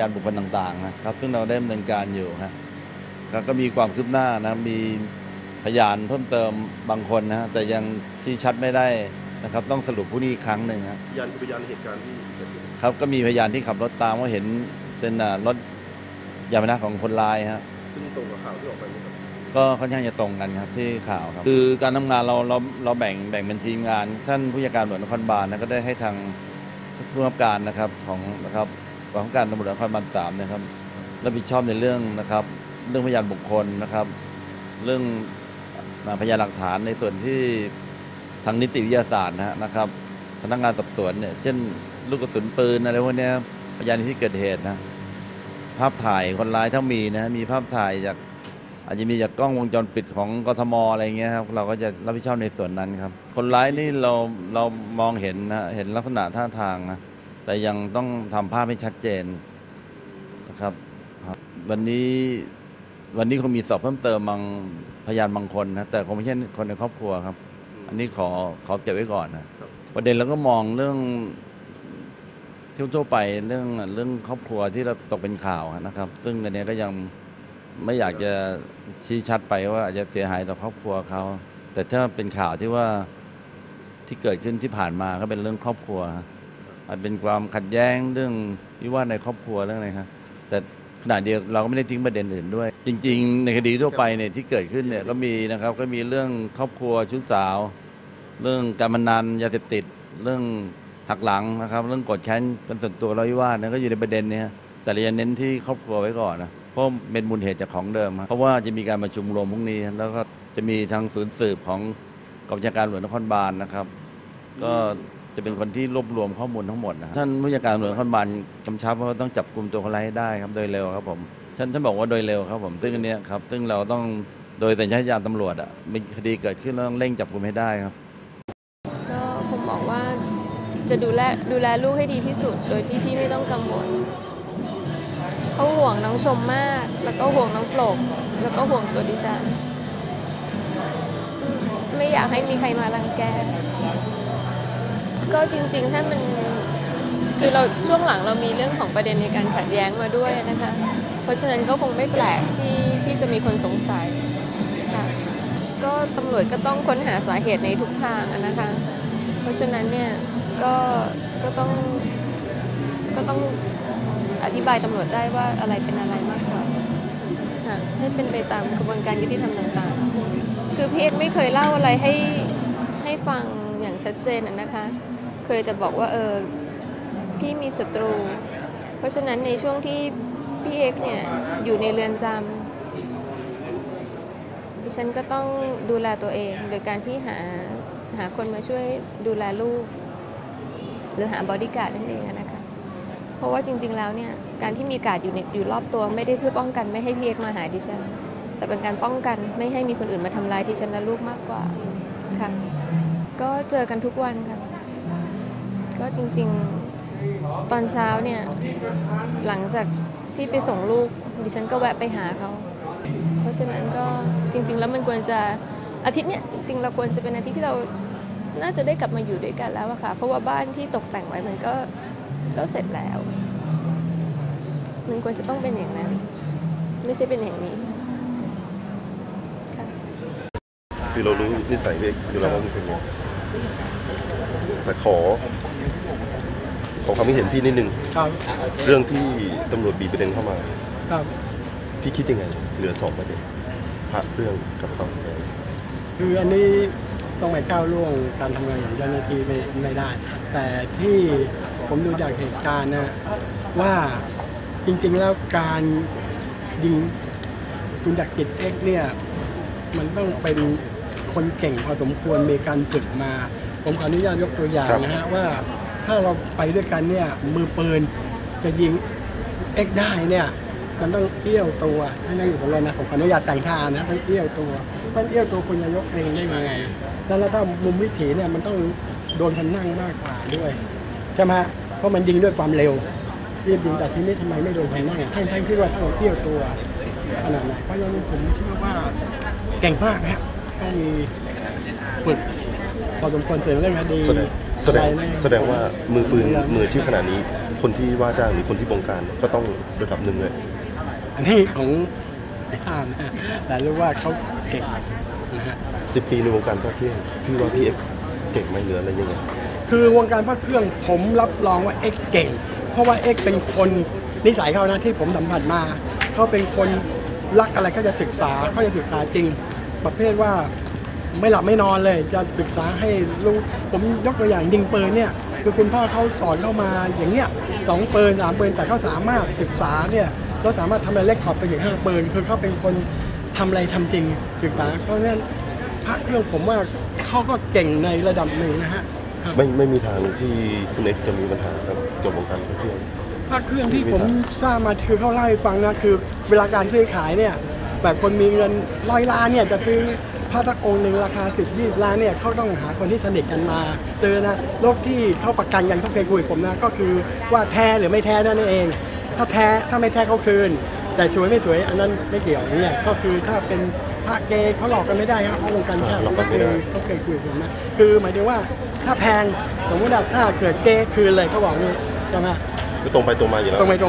ยานบุคคลต่างๆนะครับ ซึ่งเราได้ดำเนินการอยู่ฮะแล้วก็มีความคืบหน้านะมีพยานเพิ่มเติมบางคนนะฮะแต่ยังชี้ชัดไม่ได้นะครับ ต้องสรุปผู้นี้อีกครั้งหนึ่งฮะพยานคือพยานเหตุการณ์ที่เกิดขึ้นครับก็มีพยานที่ขับรถตามว่าเห็นเป็นอ่ารถยานพาหนะของคนร้ายฮะ ซึ่งตรงกับข่าวที่ออกไปไหมครับ ก็ค่อนข้างจะตรงกันครับที่ข่าวครับ คือการทำงานเราเราเราแบ่งแบ่งเป็นทีมงาน ท่านผู้จัดการตำรวจนครบาลนะก็ได้ให้ทางผู้กำกับการนะครับของนะครับ กองการตำรวจนครบาลสามนะครับรับผิดชอบในเรื่องนะครับ เรื่องพยานบุคคลนะครับ เรื่องพยานหลักฐานในส่วนที่ทางนิติวิทยาศาสตร์นะครับ พนักงานสอบสวนเนี่ย เช่น ลูกกระสุนปืนอะไรพวกเนี้ยพยานที่เกิดเหตุนะ ภาพถ่ายคนร้ายถ้ามีนะมีภาพถ่ายจากอาจจะมีจากกล้องวงจรปิดของกทมอะไรเงี้ยครับเราก็จะรับผิดชอบในส่วนนั้นครับ คนร้ายนี่เราเรามองเห็นนะเห็นลักษณะท่าทางนะ แต่ยังต้องทำภาพให้ชัดเจนนะครับครับ วันนี้วันนี้คงมีสอบเพิ่มเติมบางพยานบางคนนะแต่คงไม่ใช่คนในครอบครัวครับ อันนี้ขอขอเก็บไว้ก่อนนะครับประเด็นเราก็มองเรื่องทั่วๆไปเรื่องเรื่องครอบครัวที่เราตกเป็นข่าวนะครับ ซึ่งอันเนี้ยก็ยังไม่อยากจะชี้ชัดไปว่าอาจจะเสียหายต่อครอบครัวเขา แต่ถ้าเป็นข่าวที่ว่าที่เกิดขึ้นที่ผ่านมาก็เป็นเรื่องครอบครัว อาจเป็นความขัดแย้งเรื่องวิวาทในครอบครัวเรื่องอะไรครับแต่ขณะเดียวเราก็ไม่ได้ทิ้งประเด็นอื่นด้วย จริง ๆ ในคดีทั่วไปเนี่ยที่เกิดขึ้นเนี่ยก็มีนะครับก็มีเรื่องครอบครัวชู้สาว เรื่องการพนันยาเสพติด เรื่องหักหลังนะครับ เรื่องกดแค้นกันส่วนตัวเราวิวาทนะก็อยู่ในประเด็นเนี้ยแต่เราจะเน้นที่ครอบครัวไว้ก่อนนะเพราะเป็นมูลเหตุจากของเดิมครับเพราะว่าจะมีการประชุมรวมพรุ่งนี้ แล้วก็จะมีทางศูนย์สืบของกองบัญชาการตำรวจนครบาลนะครับ ก็ จะเป็นคนที่รวบรวมข้อมูลทั้งหมดนะท่านผู้จัดการตำรวจนครบาลกำชับว่าต้องจับกลุ่มตัวคนร้ายให้ได้ครับโดยเร็วครับผมท่านท่านบอกว่าโดยเร็วครับผมซึ่งอันเนี้ยครับซึ่งเราต้องโดยสัญชาตญาณตำรวจอะมีคดีเกิดขึ้นเราต้องเร่งจับกลุ่มให้ได้ครับ ก็ผมบอกว่าจะดูแลดูแลลูกให้ดีที่สุด โดยที่พี่ไม่ต้องกังวลเขาห่วงน้องชมมาก แล้วก็ห่วงน้องโปรกแล้วก็ห่วงตัวดิฉันอืมไม่อยากให้มีใครมารังแก ก็จริงๆ ถ้ามันคือเราช่วงหลังเรามีเรื่องของประเด็นในการขัดแย้งมาด้วยนะคะ เพราะฉะนั้นก็คงไม่แปลกที่ที่จะมีคนสงสัยค่ะก็ตำรวจก็ต้องค้นหาสาเหตุในทุกทางนะคะ เพราะฉะนั้นเนี่ยก็ก็ต้องก็ต้องอธิบายตำรวจได้ว่าอะไรเป็นอะไรมากกว่าค่ะให้เป็นไปตามกระบวนการยุติธรรมต่างๆ คือพี่เอ็ไม่เคยเล่าอะไรให้ให้ฟังอย่างชัดเจนนะคะ เคยจะบอกว่าเออพี่มีศัตรู เพราะฉะนั้นในช่วงที่พี่เอ็กเนี่ยอยู่ในเรือนจำดิฉันก็ต้องดูแลตัวเอง โดยการที่หาหาคนมาช่วยดูแลลูก หรือหาบอดี้การ์ดนั่นเองนะคะ เพราะว่าจริง ๆ แล้วเนี่ยการที่มีการ์ดอยู่ในอยู่รอบตัวไม่ได้เพื่อป้องกันไม่ให้พี่เอกมาหาดิฉัน แต่เป็นการป้องกันไม่ให้มีคนอื่นมาทำร้ายดิฉันและลูกมากกว่าค่ะ ก็เจอกันทุกวันค่ะ ก็จริงๆตอนเช้าเนี่ย หลังจากที่ไปส่งลูก ดิฉันก็แวะไปหาเขา เพราะฉะนั้นก็จริง ๆ แล้วมันควรจะอาทิตย์เนี้ยจริงๆเราควรจะเป็นอาทิตย์ที่เราน่าจะได้กลับมาอยู่ด้วยกันแล้วอะค่ะ เพราะว่าบ้านที่ตกแต่งไว้มันก็ก็เสร็จแล้ว มันควรจะต้องเป็นอย่างนั้น ไม่ใช่เป็นอย่างนี้ค่ะคือเรารู้นิสัยเด็กคือเราว่ามันเป็นไงแต่ขอ ขอความคิดเห็นพี่นิดนึง ครับเรื่องที่ตำรวจบีบประเด็นเข้ามา ครับ พี่คิดยังไง เหลือสองประเด็นพระเรื่องกับต้องแดงคืออันนี้ต้องไปก้าวล่วงการทำงานของเจ้าหน้าที่ไม่ไม่ได้ แต่ที่ผมดูจากเหตุการณ์นะว่าจริงๆแล้วการยิงคุณจักรจิตเอ็กซ์เนี่ย มันต้องเป็นคนเก่งพอสมควรมีการฝึกมา ผมขออนุญาตยกตัวอย่างนะฮะว่า ถ้าเราไปด้วยกันเนี่ย มือปืนจะยิงเอ็กได้เนี่ย มันต้องเอี้ยวตัวให้นั่งอยู่กับเรานะผมขออนุญาตแต่งท่านะต้องเอี้ยวตัวต้องเอี้ยวตัวคุณจะยกเองได้ยังไงแล้วถ้ามุมวิถีเนี่ยมันต้องโดนคนนั่งมากกว่าด้วยใช่ไหมเพราะมันยิงด้วยความเร็วรีบยิงแต่ทีนี้ทำไมไม่โดนคนนั่งท่านท่านคิดว่าถ้าเราเอี้ยวตัวขนาดไหนเพราะฉะนั้นผมเชื่อว่าเก่งมากฮะต้องมีฝึกพอสมควรเสริมเรื่องคดี แสดงแสดงอะไรนะแสดงว่ามือปืนมืออาชีพขนาดนี้ คนที่ว่าจ้างหรือคนที่บงการก็ต้องระดับหนึ่งเลย อันนี้ของไม่ทราบนะแต่รู้ว่าเขาเก่งนะฮะสิบปีในวงการพระเครื่องพี่ว่าพี่เอ็กซ์เก่งไหมเหลืออะไรยังไงคือวงการพระเครื่องผมรับรองว่าเอ็กซ์เก่ง เพราะว่าเอ็กซ์เป็นคนนิสัยเขานะที่ผมสัมผัสมาเขาเป็นคนรักอะไรเขาจะศึกษาเขาจะศึกษาจริง ประเภทว่า ไม่หลับไม่นอนเลย จะศึกษาให้รู้ผมยกตัวอย่างยิงปืนเนี่ยคือคุณพ่อเขาสอนเข้ามาอย่างเนี้ยสองปืนสามปืนแต่เขาสามารถศึกษาเนี่ยแล้วสามารถทำอะไรเล็กขอบไปถึงห้าปืนคือเขาเป็นคนทำอะไรทำจริงศึกษาเพราะฉะนั้นพระเครื่องผมว่าเขาก็เก่งในระดับหนึ่งนะฮะครับไม่ไม่มีทางที่คุณเอ็กซ์จะมีปัญหากับเกี่ยวกับวงการพระเครื่องพระเครื่องที่ผมทราบมาคือเขาเล่าให้ฟังนะคือ เวลาการซื้อขายเนี่ยแบบคนมีเงินร้อยล้านเนี่ยจะซื้อ พระทักองค์หนึ่งราคาสิบยี่ล้านเนี่ยเขาต้องหาคนที่สนิทกันมา เจอนะโรคที่เขาประกันกันเขาเคยคุยกับผมนะ ก็คือว่าแท้หรือไม่แท้นั่นเอง ถ้าแท้ถ้าไม่แท้เขาคืน แต่สวยไม่สวยอันนั้นไม่เกี่ยวเนี่ยก็คือถ้าเป็นพระเกย์เขาหลอกกันไม่ได้ครับเพราะวงการแพทย์หลอกกัก็นเคไม่ยได้เขาเคยคุยกับผมนะคือหมายถึงว่าถ้าแพงสมมติว่าถ้าเกิดเกย์คืนเลยเขาบอกนี่ใช่ไหมก็ตรงไปตรงมาอยู่แล้วตรงไปตรง